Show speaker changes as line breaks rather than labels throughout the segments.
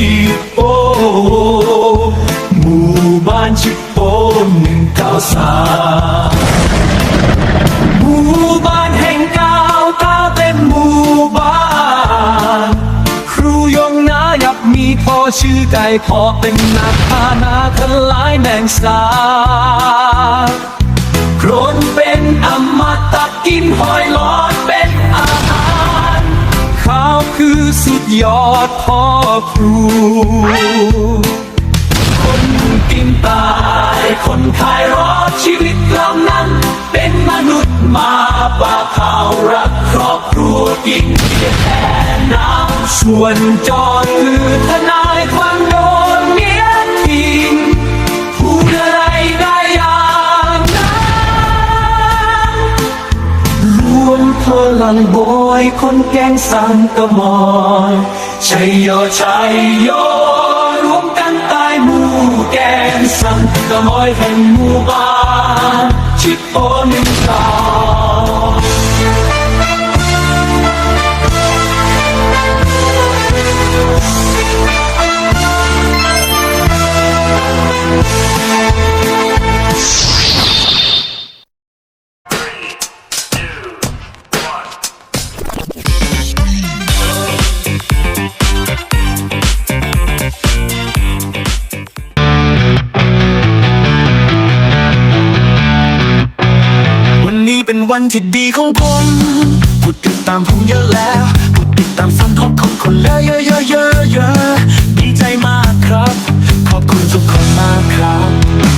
จิโปหมู่บ้านจิโปหนึ่งเก้าสามหมู่บ้านแห่งก้าวก้าเป็นหมู่บ้าน ครูยงนายับมีพ่อชื่อไก่พ่อเป็นนักพานาทลายแมงสาโครนเป็นอมตะกินหอยหลอดเป็นอาหารข้าวคือสุดยอดพ่อ ครู คนกินตาย คนขายรอดชีวิตเรานั้น เป็นมนุษย์มาป่าเขารักครอบครัวกินเพียงแค่น้ำส่วนจอดคือทนายความโดนเมียทิ้งพูดอะไรได้อย่างนั้นรวมพลังบอยคนแกงสังกะมอน ชัยโยชัยโยรวมกันตายหมู่แกงสังกะมอยแห่งหมู่บ้านชิดโอนึ่งสอ
วันที่ดีของผมผู้ติดตามผมเยอะแล้วผู้ติดตามฟังของคนคนแล้วเยอะเยอะเยอะเยอะดีใจมากครับ ขอบคุณทุกคนมากครับ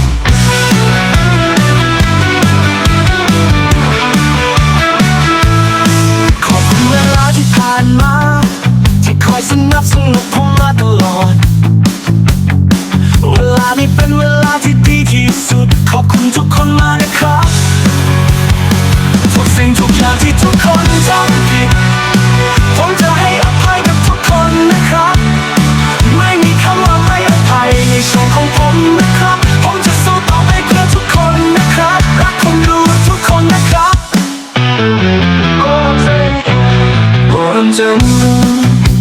จ๊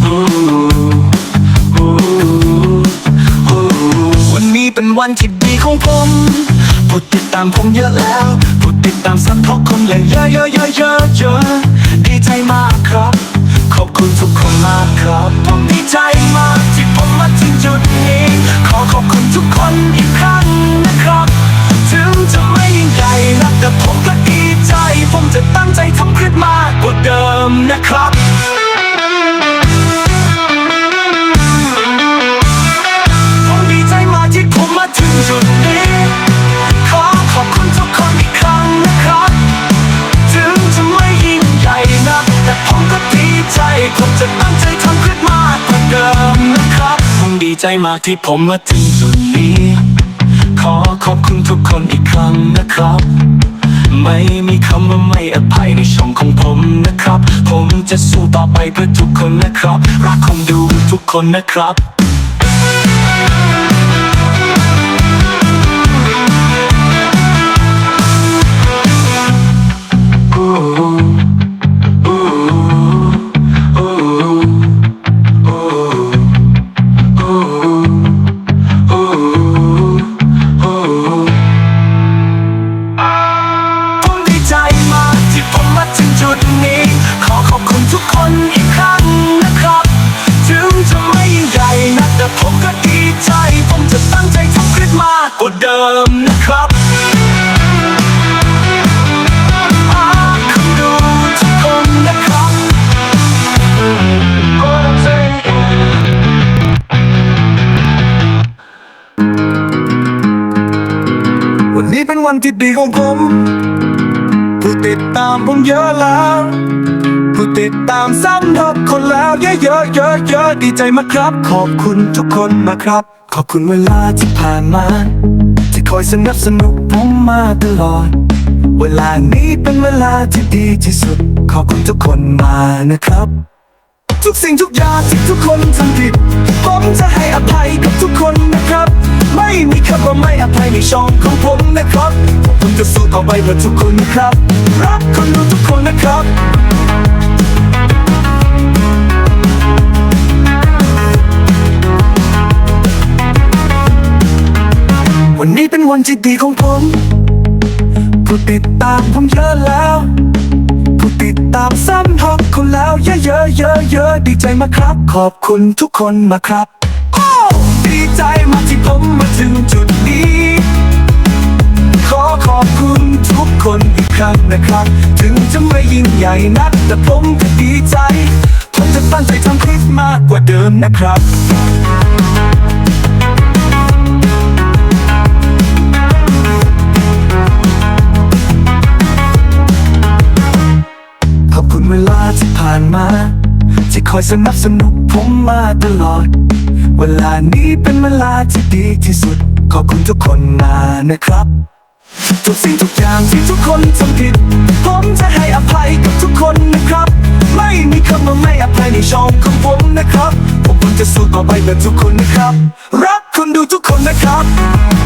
โอ้วันนี้เป็นวันที่ดีของผมผู้ติดตามผมเยอะแล้วผู้ติดตามสักทกคนเลยเยอะเยอะเยอะเยอะเยอะดีใจมากครับ ขอบคุณทุกคนมากครับ ผมดีใจมากที่ผมมาถึงจุดนี้ ขอขอบคุณทุกคนอีกครั้งนะครับ ถึงจะไม่ยิ่งใหญ่นักแต่ผมก็ดีใจ ผมจะตั้งใจทำคลิปมากกว่าเดิมนะครับ ใจมากที่ผมมาถึงจุดนี้ ขอขอบคุณทุกคนอีกครั้งนะครับ ไม่มีคำว่าไม่อภัยในช่องของผมนะครับ ผมจะสู้ต่อไปเพื่อทุกคนนะครับ รักคงดูทุกคนนะครับ มากที่ผมมาถึงจุดนี้ ขอขอบคุณทุกคนอีกครั้งนะครับ ถึงจะไม่ยิ่งใหญ่นักแต่ผมก็ดีใจ ผมจะตั้งใจทำคลิปมากกว่าเดิมนะครับฝากคุณทุกคนนะครับวันนี้เป็นวันที่ดีของผม ผู้ติดตามผมเยอะแล้ว ผู้ติดตามซ้ำทบคนแล้วเยอะเยอะเยอะเยอะดีใจมากครับ ขอบคุณทุกคนนะครับ ขอบคุณเวลาที่ผ่านมา ที่คอยสนับสนุนผมมาตลอด เวลานี้เป็นเวลาที่ดีที่สุด ขอบคุณทุกคนมานะครับ ทุกสิ่งทุกอย่างที่ทุกคนทำผิด ที่ช่องของผมนะครับผมจะสู้ต่อไปเพื่อทุกคนครับ รักคนดูทุกคนนะครับวันนี้เป็นวันที่ดีของผม ผู้ติดตามผมเยอะแล้ว ผู้ติดตามซ้ำทอกคนแล้วเยอะเยอะเยอะเดีใจมาครับ ขอบคุณทุกคนมาครับ ดีใจมาที่ผมมาถึงจุด ขอบคุณทุกคนอีกครั้งนะครับ ถึงจะไม่ยิ่งใหญ่นัก แต่ผมก็ดีใจ ผมจะตั้งใจทำคลิปมากกว่าเดิมนะครับขอบคุณเวลาที่ผ่านมา ที่คอยสนับสนุนผมมาตลอด เวลานี้เป็นเวลาที่ดีที่สุด ขอบคุณทุกคนมานะครับ ทุกสิ่งทุกอย่างที่ทุกคนทำผิด ผมจะให้อภัยกับทุกคนนะครับ ไม่มีคำว่าไม่อภัยในช่องของผมนะครับ ผมจะสู้ต่อไปแบบทุกคนนะครับ รักคุณดูทุกคนนะครับ